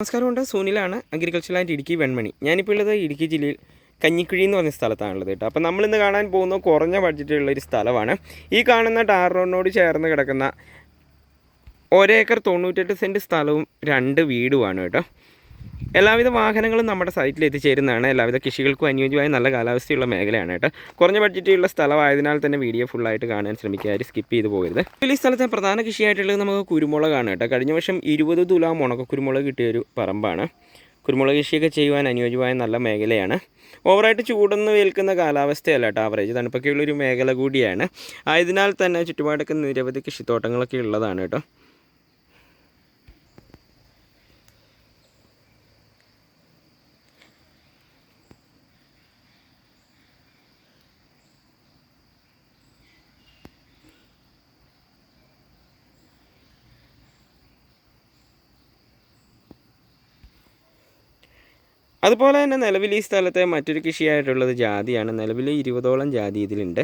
നമസ്കാരമുണ്ട്. സൂനിലാണ് agriculture and Idukki Venmani. ഞാനിപ്പോൾ ഉള്ളത് ഇടുക്കി ജില്ലയിൽ കഞ്ഞിക്കുഴി എന്ന് പറഞ്ഞ സ്ഥലത്താണുള്ളത് കേട്ടോ. അപ്പോൾ നമ്മളിന്ന് കാണാൻ പോകുന്ന കുറഞ്ഞ ബഡ്ജറ്റുള്ള ഒരു സ്ഥലമാണ്. ഈ കാണുന്ന ടാർ റോഡിനോട് ചേർന്ന് കിടക്കുന്ന ഒരേക്കർ തൊണ്ണൂറ്റെട്ട് സെന്റ് സ്ഥലവും രണ്ട് വീടുമാണ് കേട്ടോ. എല്ലാവിധ വാഹനങ്ങളും നമ്മുടെ സൈറ്റിൽ എത്തിച്ചേരുന്നതാണ്. എല്ലാവിധ കൃഷികൾക്കും അനുയോജ്യമായ നല്ല കാലാവസ്ഥയുള്ള മേഖലയാണ് കേട്ടോ. കുറഞ്ഞ ബഡ്ജറ്റിലുള്ള സ്ഥലമായതിനാൽ തന്നെ വീഡിയോ ഫുള്ളായിട്ട് കാണാൻ ശ്രമിക്കുക. ആരും സ്കിപ്പ് ചെയ്ത് പോകരുത്. ഈ സ്ഥലത്തെ പ്രധാന കൃഷിയായിട്ടുള്ളത് നമുക്ക് കുരുമുളകാണ് കേട്ടോ. കഴിഞ്ഞ വർഷം ഇരുപത് തുലാം ഉണക്ക കുരുമുളക് കിട്ടിയ ഒരു പറമ്പാണ്. കുരുമുളക് കൃഷിയൊക്കെ ചെയ്യുവാൻ അനുയോജ്യമായ നല്ല മേഖലയാണ്. ഓവറായിട്ട് ചൂടൊന്നും ഏൽക്കുന്ന കാലാവസ്ഥയല്ല കേട്ടോ ആവറേജ് തണുപ്പൊക്കെയുള്ളൊരു മേഖല കൂടിയാണ്. ആയതിനാൽ തന്നെ ചുറ്റുപാടൊക്കെ നിരവധി കൃഷിത്തോട്ടങ്ങളൊക്കെ ഉള്ളതാണ് കേട്ടോ. അതുപോലെ തന്നെ നിലവിൽ ഈ സ്ഥലത്തെ മറ്റൊരു കൃഷിയായിട്ടുള്ളത് ജാതിയാണ്. നിലവിൽ ഇരുപതോളം ജാതി ഇതിലുണ്ട്.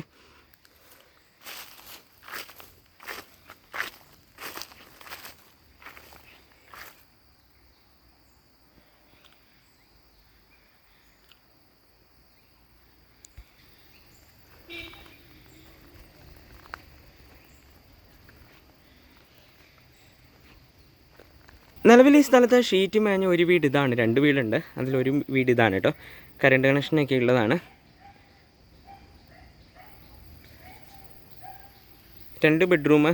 നിലവിൽ ഈ സ്ഥലത്ത് ഷീറ്റ് മേഞ്ഞ ഒരു വീട് ഇതാണ്. രണ്ട് വീടുണ്ട്. അതിലൊരു വീട് ഇതാണ് കേട്ടോ കറണ്ട് കണക്ഷനൊക്കെ ഉള്ളതാണ്. രണ്ട് ബെഡ്റൂം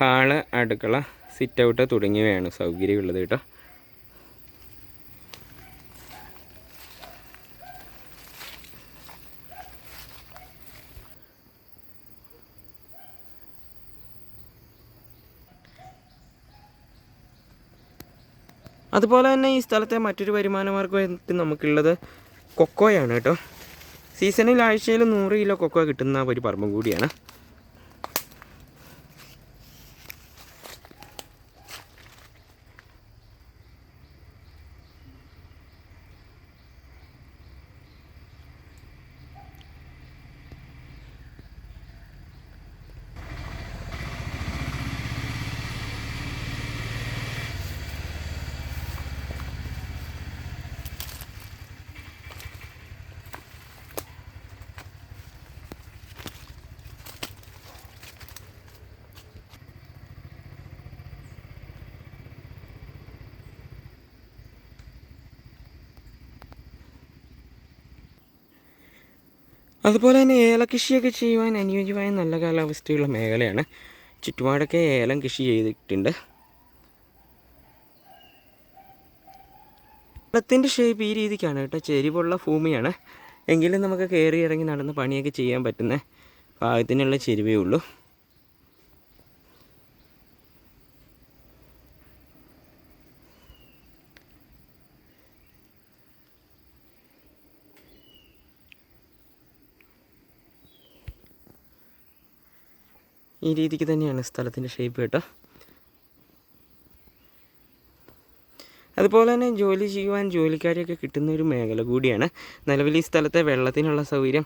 ഹാൾ അടുക്കള സിറ്റ് ഔട്ട് തുടങ്ങിയവയാണ് സൗകര്യമുള്ളത് കേട്ടോ അതുപോലെ തന്നെ ഈ സ്ഥലത്തെ മറ്റൊരു വരുമാന മാർഗമായിട്ട് നമുക്കുള്ളത് കൊക്കോയാണ് കേട്ടോ. സീസണിൽ ആഴ്ചയിൽ നൂറ് കിലോ കൊക്കോ കിട്ടുന്ന ഒരു പറമ്പും കൂടിയാണ്. അതുപോലെ തന്നെ ഏലകൃഷിയൊക്കെ ചെയ്യുവാൻ അനുയോജ്യമായ നല്ല കാലാവസ്ഥയുള്ള മേഖലയാണ്. ചുറ്റുപാടൊക്കെ ഏലം കൃഷി ചെയ്തിട്ടുണ്ട്. ഏലത്തിന്റെ ഷേപ്പ് ഈ രീതിക്കാണ് കേട്ടോ. ചെരിവുള്ള ഭൂമിയാണ്. എങ്കിലും നമുക്ക് കയറി ഇറങ്ങി നടന്ന് പണിയൊക്കെ ചെയ്യാൻ പറ്റുന്ന പാകത്തിനുള്ള ചെരുവേ ഉള്ളൂ. ഈ രീതിക്ക് തന്നെയാണ് സ്ഥലത്തിന്റെ ഷേപ്പ് കേട്ടോ. അതുപോലെ തന്നെ ജോലി ചെയ്യുവാൻ ജോലിക്കാരെയൊക്കെ കിട്ടുന്ന ഒരു മേഖല കൂടിയാണ്. നിലവിൽ ഈ സ്ഥലത്തെ വെള്ളത്തിനുള്ള സൗകര്യം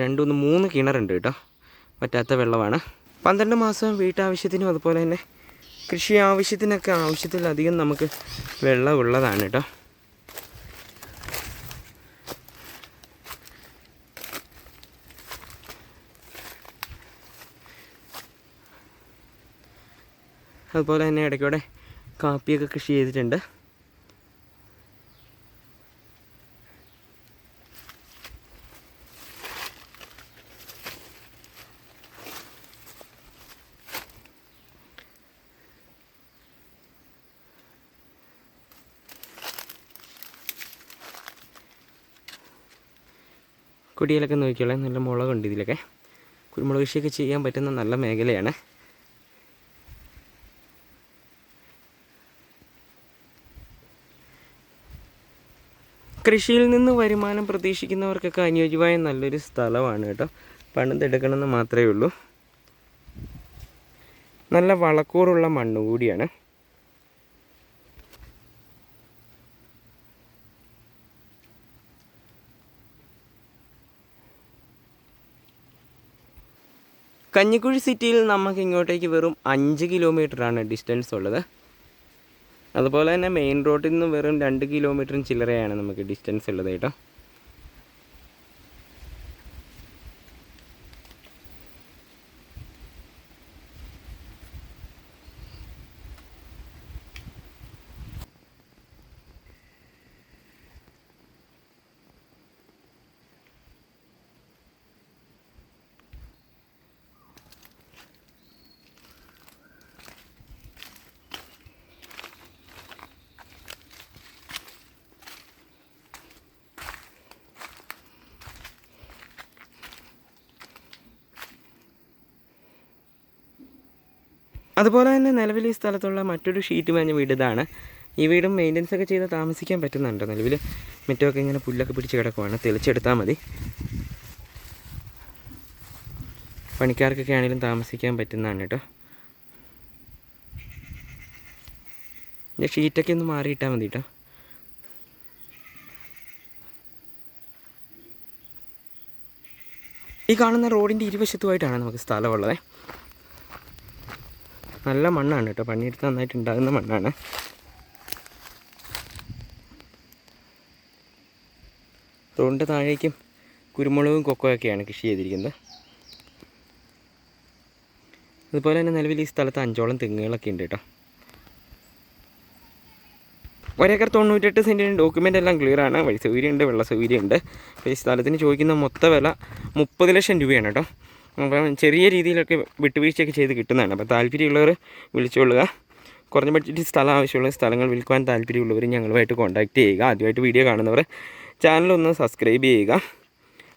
രണ്ടുമൂന്ന് മൂന്ന് കിണറുണ്ട് കേട്ടോ. പറ്റാത്ത വെള്ളമാണ്. പന്ത്രണ്ട് മാസം വീട്ടാവശ്യത്തിനും അതുപോലെ തന്നെ കൃഷി ആവശ്യത്തിനൊക്കെ ആവശ്യത്തിലധികം നമുക്ക് വെള്ളം ഉള്ളതാണ് കേട്ടോ. അതുപോലെ തന്നെ ഇടയ്ക്കൂടെ കാപ്പിയൊക്കെ കൃഷി ചെയ്തിട്ടുണ്ട്. കുടിയിലൊക്കെ നോക്കിയോളാം നല്ല മുളകുണ്ട് ഇതിലൊക്കെ. കുരുമുളക് കൃഷിയൊക്കെ ചെയ്യാൻ പറ്റുന്ന നല്ല മേഖലയാണ്. കൃഷിയിൽ നിന്ന് വരുമാനം പ്രതീക്ഷിക്കുന്നവർക്കൊക്കെ അനുയോജ്യമായ നല്ലൊരു സ്ഥലമാണ് കേട്ടോ. പണിതെടുക്കണമെന്ന് മാത്രമേ ഉള്ളൂ. നല്ല വളക്കൂറുള്ള മണ്ണ് കൂടിയാണ്. കഞ്ഞിക്കുഴി സിറ്റിയിൽ നമുക്ക് ഇങ്ങോട്ടേക്ക് വെറും അഞ്ച് കിലോമീറ്ററാണ് ഡിസ്റ്റൻസ് ഉള്ളത്. അതുപോലെ തന്നെ മെയിൻ റോഡിൽ നിന്ന് വെറും രണ്ട് കിലോമീറ്ററും ചില്ലറയാണ് നമുക്ക് ഡിസ്റ്റൻസ് ഉള്ളത് കേട്ടോ. അതുപോലെ തന്നെ നിലവിൽ ഈ സ്ഥലത്തുള്ള മറ്റൊരു ഷീറ്റ് മേഞ്ഞ വീട് ഇതാണ്. ഈ വീടും മെയിന്റനൻസ് ഒക്കെ ചെയ്ത് താമസിക്കാൻ പറ്റുന്നുണ്ട്. നിലവിൽ മുറ്റമൊക്കെ ഇങ്ങനെ പുല്ലൊക്കെ പിടിച്ച് കിടക്കുവാണ്. തെളിച്ചെടുത്താൽ മതി. പണിക്കാർക്കൊക്കെ ആണെങ്കിലും താമസിക്കാൻ പറ്റുന്നതാണ് കേട്ടോ. ഇതിന്റെ ഷീറ്റൊക്കെ ഒന്ന് മാറിയിട്ടാൽ മതി കേട്ടോ. ഈ കാണുന്ന റോഡിന്റെ ഇരുവശത്തുമായിട്ടാണ് നമുക്ക് സ്ഥലമുള്ളത്. നല്ല മണ്ണാണ് കേട്ടോ പണിയെടുത്ത് നന്നായിട്ട് ഉണ്ടാകുന്ന മണ്ണാണ്. റോഡിന്റെ താഴേക്കും കുരുമുളകും കൊക്കോയൊക്കെയാണ് കൃഷി ചെയ്തിരിക്കുന്നത്. അതുപോലെ തന്നെ നിലവിൽ ഈ സ്ഥലത്ത് അഞ്ചോളം തെങ്ങുകളൊക്കെ ഉണ്ട് കേട്ടോ ഒരേക്കർ തൊണ്ണൂറ്റെട്ട് സെന്റിന് ഡോക്യുമെന്റ് എല്ലാം ക്ലിയർ ആണ്. വഴി സൗകര്യമുണ്ട് വെള്ള സൗകര്യമുണ്ട്. ഈ സ്ഥലത്തിന് ചോദിക്കുന്ന മൊത്ത വില മുപ്പത് ലക്ഷം രൂപയാണ് കേട്ടോ അപ്പം ചെറിയ രീതിയിലൊക്കെ വിട്ടുവീഴ്ചയൊക്കെ ചെയ്ത് കിട്ടുന്നതാണ്. അപ്പോൾ താല്പര്യമുള്ളവർ വിളിച്ചുകൊള്ളുക. കുറഞ്ഞ ബഡ്ജറ്റ് സ്ഥലം ആവശ്യമുള്ള സ്ഥലങ്ങൾ വിൽക്കുവാൻ താല്പര്യമുള്ളവർ ഞങ്ങളുമായിട്ട് കോൺടാക്റ്റ് ചെയ്യുക. ആദ്യമായിട്ട് വീഡിയോ കാണുന്നവർ ചാനലൊന്ന് സബ്സ്ക്രൈബ് ചെയ്യുക.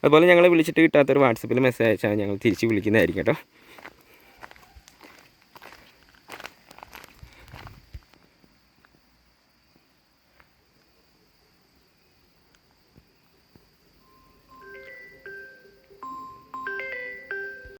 അതുപോലെ ഞങ്ങളെ വിളിച്ചിട്ട് കിട്ടാത്തൊരു വാട്സപ്പിൽ മെസ്സേജ് അയച്ചാൽ ഞങ്ങൾ തിരിച്ച് വിളിക്കുന്നതായിരിക്കും കേട്ടോ.